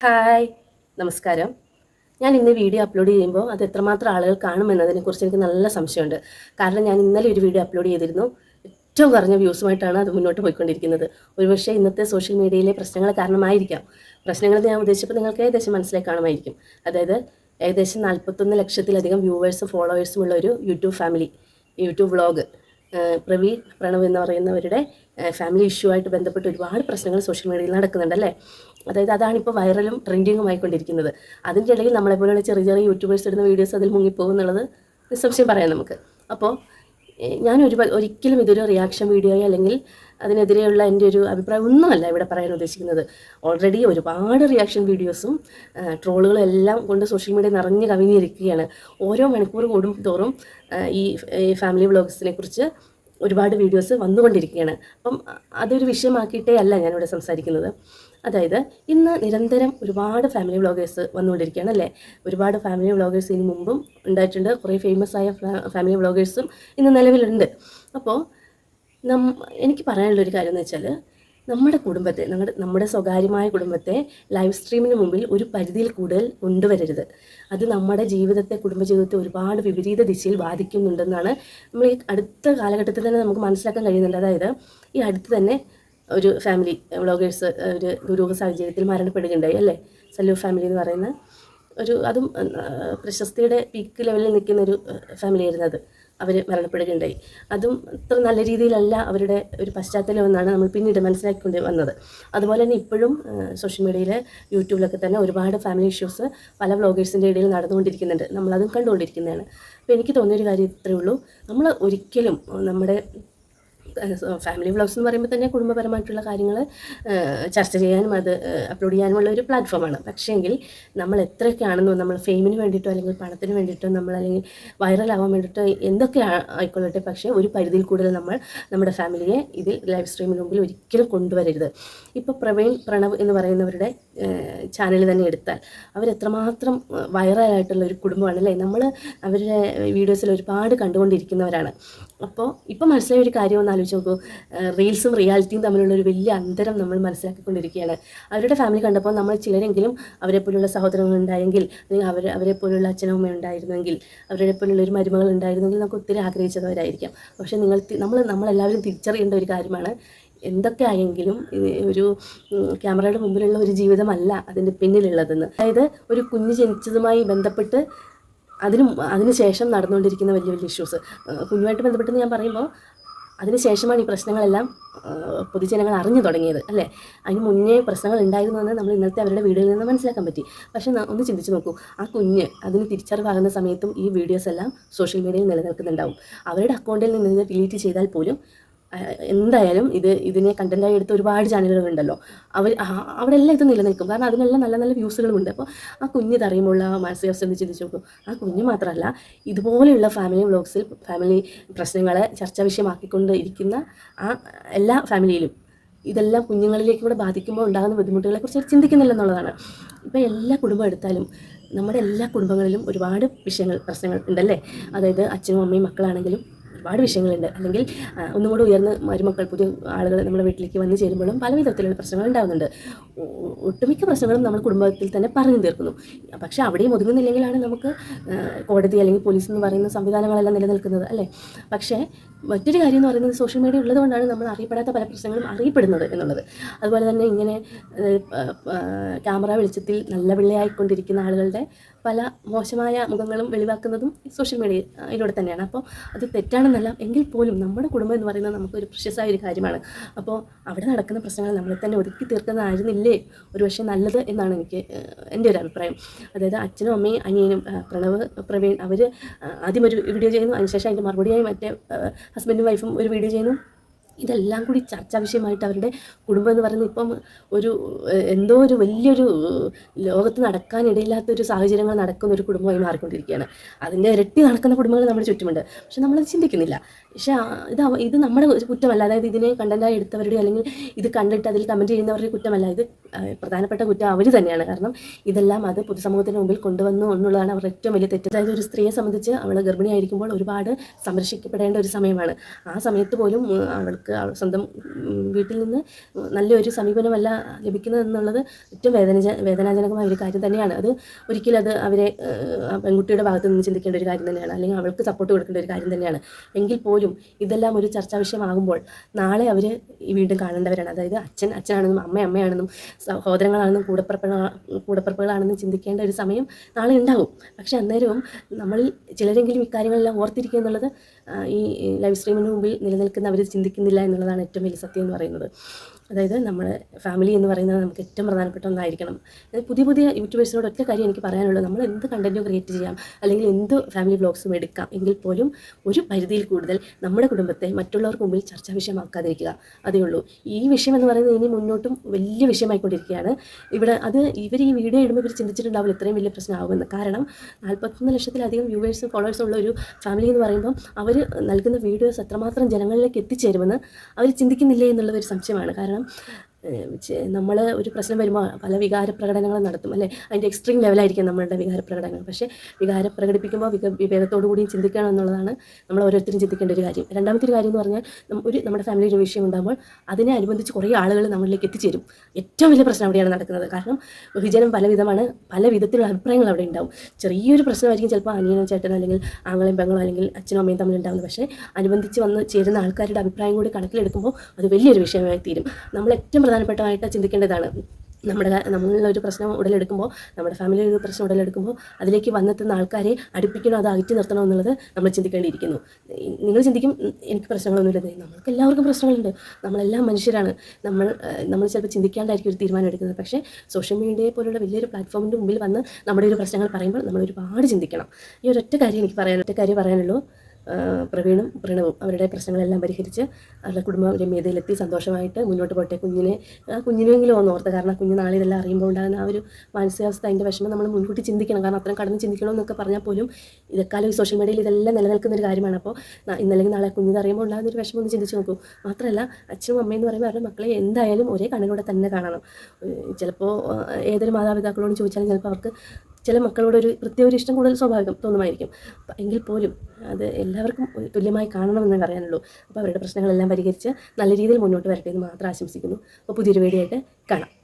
Hi. നമസ്കാരം. ഞാൻ ഇന്ന് വീഡിയോ അപ്ലോഡ് ചെയ്യുമ്പോൾ അത് എത്രമാത്രം ആളുകൾ കാണുമെന്നതിനെക്കുറിച്ച് എനിക്ക് നല്ല സംശയമുണ്ട്. കാരണം ഞാൻ ഇന്നലെ ഒരു വീഡിയോ അപ്ലോഡ് ചെയ്തിരുന്നു. ഏറ്റവും കുറഞ്ഞ വ്യൂസുമായിട്ടാണ് അത് മുന്നോട്ട് പോയിക്കൊണ്ടിരിക്കുന്നത്. ഒരുപക്ഷെ ഇന്നത്തെ സോഷ്യൽ മീഡിയയിലെ പ്രശ്നങ്ങൾ കാരണമായിരിക്കാം. പ്രശ്നങ്ങൾ ഞാൻ ഉദ്ദേശിച്ചപ്പോൾ നിങ്ങൾക്ക് ഏകദേശം മനസ്സിലായി കാണുമായിരിക്കും. അതായത് ഏകദേശം നാൽപ്പത്തൊന്ന് ലക്ഷത്തിലധികം വ്യൂവേഴ്സും ഫോളോവേഴ്സും ഉള്ള ഒരു YouTube family YouTube vlog Praveen Pranav എന്ന് പറയുന്നവരുടെ ഫാമിലി ഇഷ്യൂ ആയിട്ട് ബന്ധപ്പെട്ട് ഒരുപാട് പ്രശ്നങ്ങൾ സോഷ്യൽ മീഡിയയിൽ നടക്കുന്നുണ്ട് അല്ലേ? അതായത് അതാണിപ്പോൾ വൈറലും ട്രെൻഡിങ്ങും ആയിക്കൊണ്ടിരിക്കുന്നത്. അതിന്റെ ഇടയിൽ നമ്മളെപ്പോലുള്ള ചെറിയ ചെറിയ യൂട്യൂബേഴ്സ് ഇടുന്ന വീഡിയോസ് അതിൽ മുങ്ങിപ്പോകും എന്നുള്ളത് നിസ്സംശയം പറയാം നമുക്ക്. അപ്പോൾ ഞാൻ ഒരു ഒരിക്കലും ഇതൊരു റിയാക്ഷൻ വീഡിയോയോ അല്ലെങ്കിൽ അതിനെതിരെയുള്ള എന്റെ ഒരു അഭിപ്രായം ഒന്നുമല്ല ഇവിടെ പറയാൻ ഉദ്ദേശിക്കുന്നത്. ഓൾറെഡി ഒരുപാട് റിയാക്ഷൻ വീഡിയോസും ട്രോളുകളും എല്ലാം കൊണ്ട് സോഷ്യൽ മീഡിയ നിറഞ്ഞ് കവിഞ്ഞിരിക്കുകയാണ്. ഓരോ മണിക്കൂർ കൂടും തോറും ഈ ഫാമിലി വ്ളോഗ്സിനെ കുറിച്ച് ഒരുപാട് വീഡിയോസ് വന്നുകൊണ്ടിരിക്കുകയാണ്. അപ്പം അതൊരു വിഷയമാക്കിയിട്ടേ അല്ല ഞാനിവിടെ സംസാരിക്കുന്നത്. അതായത് ഇന്ന് നിരന്തരം ഒരുപാട് ഫാമിലി വ്ളോഗേഴ്സ് വന്നുകൊണ്ടിരിക്കുകയാണ് അല്ലേ? ഒരുപാട് ഫാമിലി വ്ളോഗേഴ്സ് ഇതിന് മുമ്പും ഉണ്ടായിട്ടുണ്ട്. കുറേ ഫേമസ് ആയ ഫാമിലി വ്ളോഗേഴ്സും ഇന്ന് നിലവിലുണ്ട്. അപ്പോൾ നം എനിക്ക് പറയാനുള്ളൊരു കാര്യം എന്ന് വെച്ചാൽ നമ്മുടെ കുടുംബത്തെ നമ്മുടെ നമ്മുടെ സ്വകാര്യമായ കുടുംബത്തെ ലൈവ് സ്ട്രീമിന് മുമ്പിൽ ഒരു പരിധിയിൽ കൂടുതൽ കൊണ്ടുവരരുത്. അത് നമ്മുടെ ജീവിതത്തെ കുടുംബജീവിതത്തെ ഒരുപാട് വിപരീത ദിശയിൽ ബാധിക്കുന്നുണ്ടെന്നാണ് നമ്മൾ ഈ അടുത്ത കാലഘട്ടത്തിൽ തന്നെ നമുക്ക് മനസ്സിലാക്കാൻ കഴിയുന്നുണ്ട്. അതായത് ഈ അടുത്ത് തന്നെ ഒരു ഫാമിലി വ്ളോഗേഴ്സ് ഒരു ദുരൂഹ സാഹചര്യത്തിൽ മരണപ്പെടുകയുണ്ടായി അല്ലേ? സല്ലു ഫാമിലി എന്ന് പറയുന്ന ഒരു അതും പ്രശസ്തിയുടെ പീക്ക് ലെവലിൽ നിൽക്കുന്ന ഒരു ഫാമിലി ആയിരുന്നു അത്. അവർ മരണപ്പെടുകയുണ്ടായി. അതും അത്ര നല്ല രീതിയിലല്ല അവരുടെ ഒരു പശ്ചാത്തലം എന്നാണ് നമ്മൾ പിന്നീട് മനസ്സിലാക്കിക്കൊണ്ട് വന്നത്. അതുപോലെ തന്നെ ഇപ്പോഴും സോഷ്യൽ മീഡിയയിൽ യൂട്യൂബിലൊക്കെ തന്നെ ഒരുപാട് ഫാമിലി ഇഷ്യൂസ് പല വ്ളോഗേഴ്സിന്റെ ഇടയിൽ നടന്നുകൊണ്ടിരിക്കുന്നുണ്ട്. നമ്മളതും കണ്ടുകൊണ്ടിരിക്കുന്നതാണ്. അപ്പോൾ എനിക്ക് തോന്നിയൊരു കാര്യം ഇത്രയേ ഉള്ളൂ. നമ്മൾ ഒരിക്കലും നമ്മുടെ ഫാമിലി വ്ളോഗ്സ് എന്ന് പറയുമ്പോൾ തന്നെ കുടുംബപരമായിട്ടുള്ള കാര്യങ്ങൾ ചർച്ച ചെയ്യാനും അത് അപ്ലോഡ് ചെയ്യാനുമുള്ള ഒരു പ്ലാറ്റ്ഫോമാണ് പക്ഷേങ്കിൽ നമ്മൾ എത്രയൊക്കെയാണെന്നോ നമ്മൾ ഫെയിമിന് വേണ്ടിയിട്ടോ അല്ലെങ്കിൽ പണത്തിന് വേണ്ടിയിട്ടോ നമ്മൾ അല്ലെങ്കിൽ വൈറലാവാൻ വേണ്ടിയിട്ടോ എന്തൊക്കെ ആയിക്കൊള്ളട്ടെ പക്ഷേ ഒരു പരിധിയിൽ കൂടുതൽ നമ്മൾ നമ്മുടെ ഫാമിലിയെ ഇതിൽ ലൈവ് സ്ട്രീമിന് മുമ്പിൽ ഒരിക്കലും കൊണ്ടുവരരുത്. ഇപ്പോൾ പ്രവീൺ പ്രണവ് എന്ന് പറയുന്നവരുടെ ചാനൽ തന്നെ എടുത്താൽ അവരെത്രമാത്രം വൈറലായിട്ടുള്ള ഒരു കുടുംബമാണ് അല്ലേ? നമ്മൾ അവരുടെ വീഡിയോസിൽ ഒരുപാട് കണ്ടുകൊണ്ടിരിക്കുന്നവരാണ്. അപ്പോൾ ഇപ്പോൾ മനസ്സിലായ ഒരു കാര്യം ഒന്ന് നോക്കൂ റീൽസും റിയാലിറ്റിയും തമ്മിലുള്ള ഒരു വലിയ അന്തരം നമ്മൾ മനസ്സിലാക്കിക്കൊണ്ടിരിക്കുകയാണ്. അവരുടെ ഫാമിലി കണ്ടപ്പോൾ നമ്മൾ ചിലരെങ്കിലും അവരെ പോലുള്ള സഹോദരങ്ങൾ ഉണ്ടായെങ്കിൽ അല്ലെങ്കിൽ അവർ അവരെ പോലുള്ള അച്ഛനും അമ്മ ഉണ്ടായിരുന്നെങ്കിൽ അവരുടെ പോലുള്ള ഒരു മരുമകൾ ഉണ്ടായിരുന്നെങ്കിൽ നമുക്ക് ഒത്തിരി ആഗ്രഹിച്ചവരായിരിക്കാം. പക്ഷേ നിങ്ങൾ നമ്മൾ നമ്മളെല്ലാവരും തിരിച്ചറിയേണ്ട ഒരു കാര്യമാണ്. എന്തൊക്കെ ആയെങ്കിലും ഒരു ക്യാമറയുടെ മുമ്പിലുള്ള ഒരു ജീവിതമല്ല അതിന്റെ പിന്നിലുള്ളതെന്ന്. അതായത് ഒരു കുഞ്ഞ് ജനിച്ചതുമായി ബന്ധപ്പെട്ട് അതിനും അതിനുശേഷം ശേഷം നടന്നുകൊണ്ടിരിക്കുന്ന വലിയ വലിയ ഇഷ്യൂസ് കുഞ്ഞുമായിട്ട് ബന്ധപ്പെട്ടെന്ന് ഞാൻ പറയുമ്പോൾ അതിന് ശേഷമാണ് ഈ പ്രശ്നങ്ങളെല്ലാം പൊതുജനങ്ങൾ അറിഞ്ഞു തുടങ്ങിയത് അല്ലേ? അതിന് മുന്നേ പ്രശ്നങ്ങൾ ഉണ്ടായിരുന്നു എന്ന് നമ്മൾ ഇന്നത്തെ അവരുടെ വീഡിയോയിൽ നിന്ന് മനസ്സിലാക്കാൻ പറ്റി. പക്ഷേ ഒന്ന് ചിന്തിച്ച് നോക്കൂ. ആ കുഞ്ഞ് അതിന് തിരിച്ചറിവാകുന്ന സമയത്തും ഈ വീഡിയോസ് എല്ലാം സോഷ്യൽ മീഡിയയിൽ നിലനിൽക്കുന്നുണ്ടാവും. അവരുടെ അക്കൗണ്ടിൽ നിന്ന് ഡിലീറ്റ് ചെയ്താൽ പോലും എന്തായാലും ഇത് ഇതിനെ കണ്ടന്റായി എടുത്ത ഒരുപാട് ചാനലുകളുണ്ടല്ലോ അവർ അവിടെ എല്ലാം ഇത് നിലനിൽക്കും. കാരണം അതിനെല്ലാം നല്ല നല്ല വ്യൂസുകളുമുണ്ട് അപ്പോൾ ആ കുഞ്ഞ് തറിയുമ്പോൾ ആ മാനസികാവസ്ഥ എന്ന് ചിന്തിച്ച് നോക്കും. ആ കുഞ്ഞ് മാത്രമല്ല ഇതുപോലെയുള്ള ഫാമിലി വ്ളോഗ്സിൽ ഫാമിലി പ്രശ്നങ്ങളെ ചർച്ചാ വിഷയമാക്കിക്കൊണ്ട് ഇരിക്കുന്ന ആ എല്ലാ ഫാമിലിയിലും ഇതെല്ലാം കുഞ്ഞുങ്ങളിലേക്ക് കൂടെ ബാധിക്കുമ്പോൾ ഉണ്ടാകുന്ന ബുദ്ധിമുട്ടുകളെ കുറിച്ച് ചിന്തിക്കുന്നില്ല എന്നുള്ളതാണ്. ഇപ്പോൾ എല്ലാ കുടുംബം എടുത്താലും നമ്മുടെ എല്ലാ കുടുംബങ്ങളിലും ഒരുപാട് വിഷയങ്ങൾ പ്രശ്നങ്ങൾ ഉണ്ടല്ലേ? അതായത് അച്ഛനും അമ്മയും മക്കളാണെങ്കിലും ഒരുപാട് വിഷയങ്ങളുണ്ട്. അല്ലെങ്കിൽ ഒന്നുകൂടെ ഒന്നും കൂടെ ഉയർന്ന് മരുമക്കൾ പുതിയ ആളുകൾ നമ്മുടെ വീട്ടിലേക്ക് വന്നു ചേരുമ്പോഴും പല വിധത്തിലുള്ള പ്രശ്നങ്ങൾ ഉണ്ടാകുന്നുണ്ട് ഒട്ടുമിക്ക പ്രശ്നങ്ങളും നമ്മൾ കുടുംബത്തിൽ തന്നെ പറഞ്ഞു തീർക്കുന്നു. പക്ഷേ അവിടെയും ഒതുങ്ങുന്നില്ലെങ്കിലാണ് നമുക്ക് കോടതി അല്ലെങ്കിൽ പോലീസ് എന്ന് പറയുന്ന സംവിധാനങ്ങളെല്ലാം നിലനിൽക്കുന്നത് അല്ലേ? പക്ഷേ മറ്റൊരു കാര്യം എന്ന് പറയുന്നത് സോഷ്യൽ മീഡിയ ഉള്ളതുകൊണ്ടാണ് നമ്മൾ അറിയപ്പെടാത്ത പല പ്രശ്നങ്ങളും അറിയപ്പെടുന്നത് എന്നുള്ളത്. അതുപോലെ തന്നെ ഇങ്ങനെ ക്യാമറ വെളിച്ചത്തിൽ നല്ല പിള്ളയായിക്കൊണ്ടിരിക്കുന്ന ആളുകളുടെ പല മോശമായ മുഖങ്ങളും വെളിവാക്കുന്നതും സോഷ്യൽ മീഡിയയിലൂടെ തന്നെയാണ്. അപ്പോൾ അത് തെറ്റാണെന്നല്ല എങ്കിൽ പോലും നമ്മുടെ കുടുംബം എന്ന് പറയുന്നത് നമുക്കൊരു പ്രശസ്തമായ ഒരു കാര്യമാണ്. അപ്പോൾ അവിടെ നടക്കുന്ന പ്രശ്നങ്ങൾ നമ്മളെ തന്നെ ഒതുക്കി തീർക്കുന്നതായിരുന്നില്ലേ? ഒരു പക്ഷേ നല്ലത് എന്നാണ് എനിക്ക് എന്റെ ഒരു അഭിപ്രായം. അതായത് അച്ഛനും അമ്മയും അനിയനും പ്രണവ് പ്രവീൺ അവർ ആദ്യം ഒരു വീഡിയോ ചെയ്യുന്നു. അതിനുശേഷം അതിന്റെ മറുപടിയായി മറ്റേ ഹസ്ബൻഡും വൈഫും ഒരു വീഡിയോ ചെയ്യുന്നു. ഇതെല്ലാം കൂടി ചർച്ചാ വിഷയമായിട്ട് അവരുടെ കുടുംബം എന്ന് പറയുന്നത് ഇപ്പം ഒരു എന്തോ ഒരു വലിയൊരു ലോകത്ത് നടക്കാനിടയില്ലാത്തൊരു സാഹചര്യങ്ങൾ നടക്കുന്ന ഒരു കുടുംബമായി മാറിക്കൊണ്ടിരിക്കുകയാണ്. അതിന്റെ ഇരട്ടി നടക്കുന്ന കുടുംബങ്ങൾ നമ്മുടെ ചുറ്റുമുണ്ട്. പക്ഷെ നമ്മളത് ചിന്തിക്കുന്നില്ല. പക്ഷേ ഇത് ഇത് നമ്മുടെ ഒരു കുറ്റമല്ല. അതായത് ഇതിനെ കണ്ടന്റായി എടുത്തവരുടെ അല്ലെങ്കിൽ ഇത് കണ്ടിട്ട് അതിൽ കമന്റ് ചെയ്യുന്നവരുടെ കുറ്റമല്ല. ഇത് പ്രധാനപ്പെട്ട കുറ്റം അവർ തന്നെയാണ്. കാരണം ഇതെല്ലാം അത് പൊതുസമൂഹത്തിന് മുമ്പിൽ കൊണ്ടുവന്നു എന്നുള്ളതാണ് അവരുടെ ഏറ്റവും വലിയ തെറ്റ്. അതായത് ഒരു സ്ത്രീയെ സംബന്ധിച്ച് അവൾ ഗർഭിണിയായിരിക്കുമ്പോൾ ഒരുപാട് സംരക്ഷിക്കപ്പെടേണ്ട ഒരു സമയമാണ്. ആ സമയത്ത് പോലും അവൾക്ക് അവർക്ക് സ്വന്തം വീട്ടിൽ നിന്ന് നല്ലൊരു സമീപനമല്ല ലഭിക്കുന്നത് എന്നുള്ളത് ഏറ്റവും വേദന വേദനാജനകമായ ഒരു കാര്യം തന്നെയാണ്. അത് ഒരിക്കലും അത് അവരെ പെൺകുട്ടിയുടെ ഭാഗത്ത് നിന്ന് ചിന്തിക്കേണ്ട ഒരു കാര്യം തന്നെയാണ്. അല്ലെങ്കിൽ അവൾക്ക് സപ്പോർട്ട് കൊടുക്കേണ്ട ഒരു കാര്യം തന്നെയാണ്. എങ്കിൽ പോലും ഇതെല്ലാം ഒരു ചർച്ചാ വിഷയമാകുമ്പോൾ നാളെ അവർ വീണ്ടും കാണേണ്ടവരാണ്. അതായത് അച്ഛൻ അച്ഛനാണെന്നും അമ്മ അമ്മയാണെന്നും സഹോദരങ്ങളാണെന്നും കൂടപ്പിറപ്പുകളാ കൂടപ്പറപ്പുകളാണെന്നും ചിന്തിക്കേണ്ട ഒരു സമയം നാളെ ഉണ്ടാകും പക്ഷെ അന്നേരവും നമ്മളിൽ ചിലരെങ്കിലും ഇക്കാര്യങ്ങളെല്ലാം ഓർത്തിരിക്കുക എന്നുള്ളത് ഈ ലൈവ് സ്ട്രീമിന് മുമ്പിൽ നിലനിൽക്കുന്ന നിലനിൽക്കുന്നവർ ചിന്തിക്കുന്നില്ല എന്നുള്ളതാണ് ഏറ്റവും വലിയ സത്യം എന്ന് പറയുന്നത്. പറയുന്നത്. അതായത് നമ്മുടെ ഫാമിലി എന്ന് പറയുന്നത് നമുക്ക് ഏറ്റവും പ്രധാനപ്പെട്ട ഒന്നായിരിക്കണം. അതായത് പുതിയ പുതിയ യൂട്യൂബേഴ്സിനോട് ഒറ്റ കാര്യം എനിക്ക് പറയാനുള്ളത് നമ്മൾ എന്ത് കണ്ടന്റും ക്രിയേറ്റ് ചെയ്യാം അല്ലെങ്കിൽ എന്ത് ഫാമിലി ബ്ലോഗ്സും എടുക്കാം എങ്കിൽ പോലും ഒരു പരിധിയിൽ കൂടുതൽ നമ്മുടെ കുടുംബത്തെ മറ്റുള്ളവർക്ക് മുമ്പിൽ ചർച്ചാ വിഷയമാക്കാതിരിക്കുക. അതേ ഉള്ളൂ. ഈ വിഷയം എന്ന് പറയുന്നത് ഇനി മുന്നോട്ടും വലിയ വിഷയമായിക്കൊണ്ടിരിക്കുകയാണ്. ഇവിടെ അത് ഇവർ ഈ വീഡിയോ ഇടുമ്പോൾ ഇവർ ചിന്തിച്ചിട്ടുണ്ടാവില്ല ഇത്രയും വലിയ പ്രശ്നമാകുമെന്ന് കാരണം നാൽപ്പത്തൊന്ന് ലക്ഷത്തിലധികം വ്യൂവേഴ്സും ഫോളോവേഴ്സും ഉള്ള ഒരു ഫാമിലി എന്ന് പറയുമ്പം അവർ നൽകുന്ന വീഡിയോസ് എത്രമാത്രം ജനങ്ങളിലേക്ക് എത്തിച്ചേരുമെന്ന് അവർ ചിന്തിക്കുന്നില്ലേ എന്നുള്ളത് ഒരു സംശയമാണ്. കാരണം ነው നമ്മൾ ഒരു പ്രശ്നം വരുമ്പോൾ പല വികാര നടത്തും. അല്ലേ? അതിന്റെ എക്സ്ട്രീം ലെവലായിരിക്കും നമ്മളുടെ വികാര പ്രകടനങ്ങൾ പക്ഷേ വികാര പ്രകടിപ്പിക്കുമ്പോൾ വിക വിവേകത്തോടു കൂടിയും ചിന്തിക്കണം എന്നുള്ളതാണ് നമ്മൾ ഓരോരുത്തരും ചിന്തിക്കേണ്ട ഒരു കാര്യം. രണ്ടാമത്തെ ഒരു കാര്യം എന്ന് പറഞ്ഞാൽ ഒരു നമ്മുടെ ഫാമിലി ഒരു വിഷയം ഉണ്ടാകുമ്പോൾ അതിനെ അനുബന്ധിച്ച് കുറേ ആളുകൾ നമ്മളിലേക്ക് എത്തിച്ചേരും. ഏറ്റവും വലിയ പ്രശ്നം അവിടെയാണ് നടക്കുന്നത്. കാരണം വിഭജനം പലവിധമാണ് പല വിധത്തിലുള്ള അഭിപ്രായങ്ങൾ അവിടെ ഉണ്ടാവും. ചെറിയൊരു പ്രശ്നമായിരിക്കും ചിലപ്പോൾ അനിയനോ ചേട്ടനോ അല്ലെങ്കിൽ ആങ്ങളെയും പെങ്ങളോ അല്ലെങ്കിൽ അച്ഛനോ അമ്മയും തമ്മിൽ ഉണ്ടാകുന്നത് പക്ഷേ അനുബന്ധിച്ച് വന്ന് ചേരുന്ന ആൾക്കാരുടെ അഭിപ്രായം കൂടി കണക്കിലെടുക്കുമ്പോൾ അത് വലിയൊരു വിഷയമായി തീരും. നമ്മൾ ഏറ്റവും പ്രധാനപ്പെട്ടതായിട്ട് ചിന്തിക്കേണ്ടതാണ്. നമ്മുടെ നമ്മളൊരു പ്രശ്നം ഉടലെടുക്കുമ്പോൾ നമ്മുടെ ഫാമിലിയിൽ ഒരു പ്രശ്നം ഉടലെടുക്കുമ്പോൾ അതിലേക്ക് വന്നെത്തുന്ന ആൾക്കാരെ അടുപ്പിക്കണോ അത് അകറ്റി നിർത്തണോ എന്നുള്ളത് നമ്മൾ ചിന്തിക്കേണ്ടിയിരിക്കുന്നു. നിങ്ങൾ ചിന്തിക്കും "ഉം, എനിക്ക് പ്രശ്നങ്ങളൊന്നുമില്ല. നമ്മൾക്ക് എല്ലാവർക്കും പ്രശ്നങ്ങളുണ്ട്. നമ്മളെല്ലാം മനുഷ്യരാണ്. നമ്മൾ നമ്മൾ ചിലപ്പോൾ ചിന്തിക്കാണ്ടായിരിക്കും ഒരു തീരുമാനം എടുക്കുന്നത്. പക്ഷേ സോഷ്യൽ മീഡിയയെ പോലുള്ള വലിയൊരു പ്ലാറ്റ്ഫോമിന്റെ മുമ്പിൽ വന്ന് നമ്മുടെ ഒരു പ്രശ്നങ്ങൾ പറയുമ്പോൾ നമ്മൾ ഒരുപാട് ചിന്തിക്കണം. ഈ ഒരൊറ്റ കാര്യം എനിക്ക് പറയാൻ ഒറ്റ കാര്യം പറയാനുള്ളൂ. പ്രവീണും പ്രണവും അവരുടെ പ്രശ്നങ്ങളെല്ലാം പരിഹരിച്ച് അവരുടെ കുടുംബം രമ്യതയിലെത്തി സന്തോഷമായിട്ട് മുന്നോട്ട് പോട്ടെ. കുഞ്ഞിനെ കുഞ്ഞിനെങ്കിലും ഒന്ന് ഓർത്ത് കാരണം കുഞ്ഞ് നാളെ ഇതെല്ലാം അറിയുമ്പോൾ ഉണ്ടാകുന്ന ആ ഒരു മാനസികാവസ്ഥ അതിന്റെ വിഷമം നമ്മൾ മുൻകൂട്ടി ചിന്തിക്കണം. കാരണം അത്രയും കടന്ന് ചിന്തിക്കണം എന്നൊക്കെ പറഞ്ഞാൽ പോലും ഇതെക്കാലം ഈ സോഷ്യൽ മീഡിയയിൽ ഇതെല്ലാം നിലനിൽക്കുന്ന ഒരു കാര്യമാണ്. അപ്പോൾ ഇന്നല്ലെങ്കിൽ നാളെ കുഞ്ഞിത് അറിയുമ്പോൾ ഉണ്ടാകുന്ന ഒരു വിഷമം ഒന്ന് ചിന്തിച്ച് നോക്കൂ. മാത്രമല്ല അച്ഛനും അമ്മയും എന്ന് പറയുമ്പോൾ അവരുടെ മക്കളെ എന്തായാലും ഒരേ കണ്ണിലൂടെ തന്നെ കാണണം. ചിലപ്പോൾ ഏതൊരു മാതാപിതാക്കളോട് ചോദിച്ചാലും ചിലപ്പോൾ അവർക്ക് ചില മക്കളോടൊരു പ്രത്യേക ഒരു ഇഷ്ടം കൂടുതൽ സ്വാഭാവികം തോന്നുമായിരിക്കും. എങ്കിൽ പോലും അത് എല്ലാവർക്കും തുല്യമായി കാണണമെന്ന് പറയാനുള്ളൂ. അപ്പോൾ അവരുടെ പ്രശ്നങ്ങളെല്ലാം പരിഹരിച്ച് നല്ല രീതിയിൽ മുന്നോട്ട് വരട്ടെ എന്ന് മാത്രം ആശംസിക്കുന്നു. അപ്പോൾ പുതിയൊരു വീഡിയോ ആയിട്ട് കാണാം.